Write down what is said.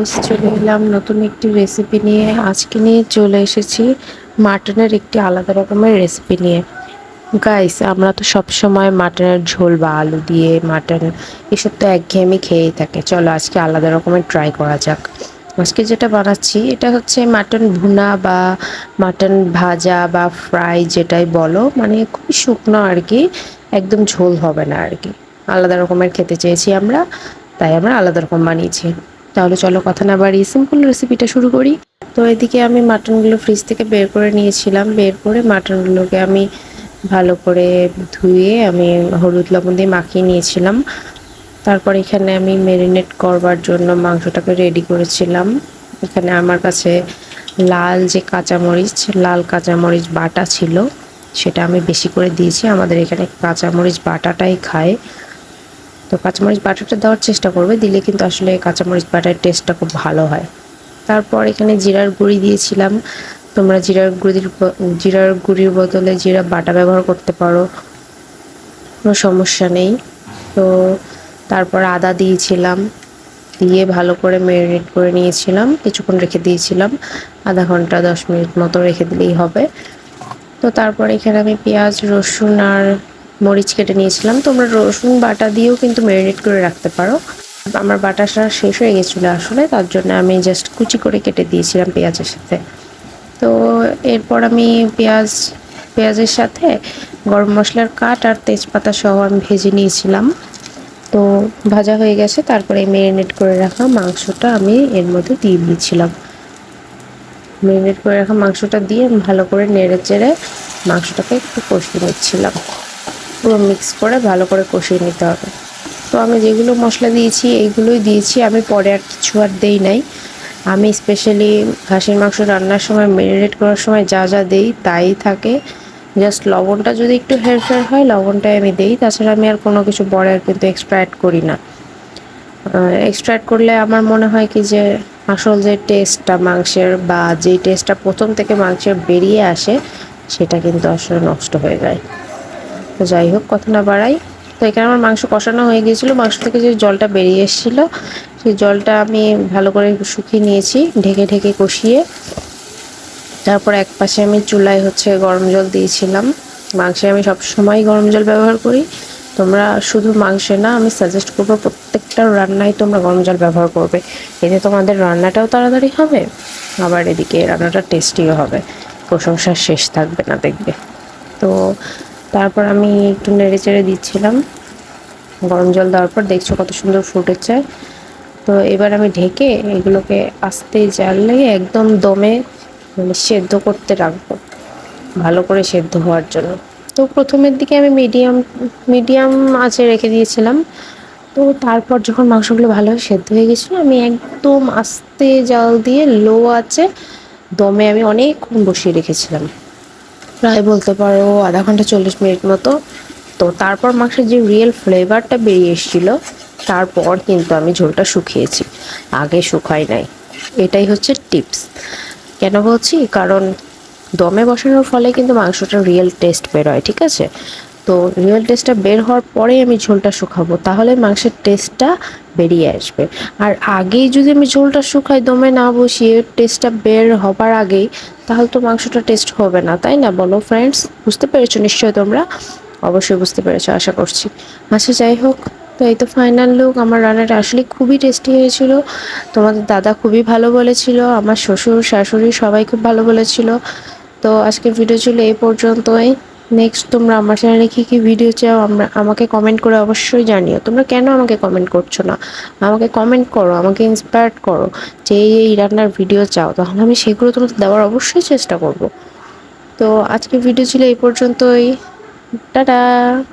Guys চলে এলাম। নতুন একটি রেসিপি নিয়ে আজকে নিয়ে চলে এসেছি মাটনের একটি আলাদা রকমের রেসিপি নিয়ে। গাইস আমরা তো সব সময় মাটনের ঝোল বা আলু দিয়ে মাটন এসব তো একঘেয়েমি খেয়েই থাকে। চলো আজকে আলাদা রকমের ট্রাই করা যাক। আজকে যেটা বানাচ্ছি, এটা হচ্ছে মাটন ভুনা বা মাটন ভাজা বা ফ্রাই যেটাই বলো। মানে খুবই শুকনো আর কি, একদম ঝোল হবে না আর কি। আলাদা রকমের খেতে চেয়েছি আমরা, তাই আমরা আলাদা রকম বানিয়েছি। তাহলে চলো কথা না বাড়িয়ে সিম্পল রেসিপিটা শুরু করি। তো এদিকে আমি মাটনগুলো ফ্রিজ থেকে বের করে নিয়েছিলাম। বের করে মাটনগুলোকে আমি ভালো করে ধুয়ে আমি হলুদ লবণ দিয়ে মাখিয়ে নিয়েছিলাম। তারপর এখানে আমি ম্যারিনেট করবার জন্য মাংসটাকে রেডি করেছিলাম। এখানে আমার কাছে লাল যে কাঁচামরিচ, লাল কাঁচামরিচ বাটা ছিল, সেটা আমি বেশি করে দিয়েছি। আমাদের এখানে কাঁচামরিচ বাটাটাই খায়। তো কাঁচামরিচ বাটাটা দেওয়ার চেষ্টা করবে, দিলে কিন্তু আসলে কাঁচামরিচ বাটার টেস্টটা খুব ভালো হয়। তারপর এখানে জিরার গুঁড়ি দিয়েছিলাম। তোমরা জিরার গুঁড়ির জিরার গুঁড়ির বদলে জিরা বাটা ব্যবহার করতে পারো, কোনো সমস্যা নেই। তো তারপর আদা দিয়েছিলাম, দিয়ে ভালো করে ম্যারিনেট করে নিয়েছিলাম, কিছুক্ষণ রেখে দিয়েছিলাম। আধা ঘণ্টা, দশ মিনিট মতো রেখে দিলেই হবে। তো তারপর এখানে আমি পেঁয়াজ, রসুন আর মরিচ কেটে নিয়েছিলাম। তোমরা রসুন বাটা দিয়েও কিন্তু ম্যারিনেট করে রাখতে পারো। আমার বাটাটা শেষ হয়ে গেছিল আসলে, তার জন্য আমি জাস্ট কুচি করে কেটে দিয়েছিলাম পেঁয়াজের সাথে। তো এরপর আমি পেঁয়াজ, পেঁয়াজের সাথে গরম মশলার কাঠ আর তেজপাতা সহ আমি ভেজে নিয়েছিলাম। তো ভাজা হয়ে গেছে, তারপরে ম্যারিনেট করে রাখা মাংসটা আমি এর মধ্যে দিয়ে দিয়েছিলাম। ম্যারিনেট করে রাখা মাংসটা দিয়ে ভালো করে নেড়ে চেড়ে মাংসটাকে একটু কষিয়ে নিচ্ছিলাম। পুরো মিক্স করে ভালো করে কষিয়ে নিতে হবে। তো আমি যেগুলো মশলা দিয়েছি, এইগুলোই দিয়েছি। আমি পরে আর কিছু আর দেই নাই। আমি স্পেশালি খাসির মাংস রান্নার সময় ম্যারিনেট করার সময় যা যা দেই তাই থাকে। জাস্ট লবণটা যদি একটু হেরফের হয়, লবণটাই আমি দেই। তাছাড়া আমি আর কোনো কিছু পরে আর কিন্তু এক্সট্রা অ্যাড করি না। এক্সট্রা অ্যাড করলে আমার মনে হয় কি যে, আসল যে টেস্টটা মাংসের বা যেই টেস্টটা প্রথম থেকে মাংসের বেরিয়ে আসে, সেটা কিন্তু আসলে নষ্ট হয়ে যায়। তো যাই হোক, কথা না বাড়াই। তো এখানে আমার মাংস কষানো হয়ে গিয়েছিল। মাংস থেকে যে জলটা বেরিয়ে এসেছিল, সেই জলটা আমি ভালো করে শুকিয়ে নিয়েছি, ঢেকে ঢেকে কষিয়ে। তারপর এক পাশে আমি চুলায় হচ্ছে গরম জল দিয়েছিলাম। মাংসে আমি সবসময় গরম জল ব্যবহার করি। তোমরা শুধু মাংসে না, আমি সাজেস্ট করব প্রত্যেকটা রান্নায় তোমরা গরম জল ব্যবহার করবে। এতে তোমাদের রান্নাটাও তাড়াতাড়ি হবে, আবার এদিকে রান্নাটা টেস্টিও হবে। প্রশংসার শেষ থাকবে না দেখবে। তো তারপর আমি একটু নেড়ে চেড়ে দিচ্ছিলাম। গরম জল দেওয়ার পর দেখছ কত সুন্দর ফুটেছে। তো এবার আমি ঢেকে এগুলোকে আস্তে জাল লেগে একদম দমে মানে সেদ্ধ করতে রাখব। ভালো করে সেদ্ধ হওয়ার জন্য। তো প্রথমের দিকে আমি মিডিয়াম মিডিয়াম আঁচে রেখে দিয়েছিলাম। তো তারপর যখন মাংসগুলো ভালোভাবে সেদ্ধ হয়ে গেছিল, আমি একদম আস্তে জাল দিয়ে লো আছে দমে আমি অনেকক্ষণ বসিয়ে রেখেছিলাম। প্রায় বলতে পারো আধা ঘণ্টা চল্লিশ মিনিট মতো। তো তারপর মাংসের যে রিয়েল ফ্লেভারটা বেরিয়ে এসেছিল, তারপর কিন্তু আমি ঝোলটা শুকিয়েছি। আগে শুকাই নাই। এটাই হচ্ছে টিপস কেন বলছি? কারণ দমে বসানোর ফলে কিন্তু মাংসটা রিয়েল টেস্ট বেরোয় ঠিক আছে? তো রিয়েল টেস্টটা বের হওয়ার পরেই আমি ঝোলটা শুকাবো, তাহলে মাংসের টেস্টটা বেরিয়ে আসবে। আর আগেই যদি আমি ঝোলটা শুকাই, দমে না বসিয়ে টেস্টটা বের হবার আগেই তাহলে তো মাংসটা টেস্ট হবে না, তাই না? বলো ফ্রেন্ডস বুঝতে পেরেছ? নিশ্চয়ই তোমরা? অবশ্যই বুঝতে পেরেছ, আশা করছি। আচ্ছা যাই হোক, তো এই তো ফাইনাল লুক আমার রান্নাটা আসলে খুবই টেস্টি হয়েছিল। তোমাদের দাদা খুবই ভালো বলেছিল, আমার শ্বশুর, শাশুড়ি সবাই খুব ভালো বলেছিল। তো আজকের ভিডিও ছিল এই পর্যন্তই। নেক্সট তোমরা আমার চ্যানেলে কী কী ভিডিও চাও, আমরা, আমাকে কমেন্ট করে অবশ্যই জানিও। তোমরা কেন আমাকে কমেন্ট করছ না? আমাকে কমেন্ট করো, আমাকে ইন্সপায়ার করো যে এই রান্নার ভিডিও চাও। তাহলে আমি সেগুলো তোমাকে দেওয়ার অবশ্যই চেষ্টা করব। তো আজকে ভিডিও ছিল এই পর্যন্তই। টাটা!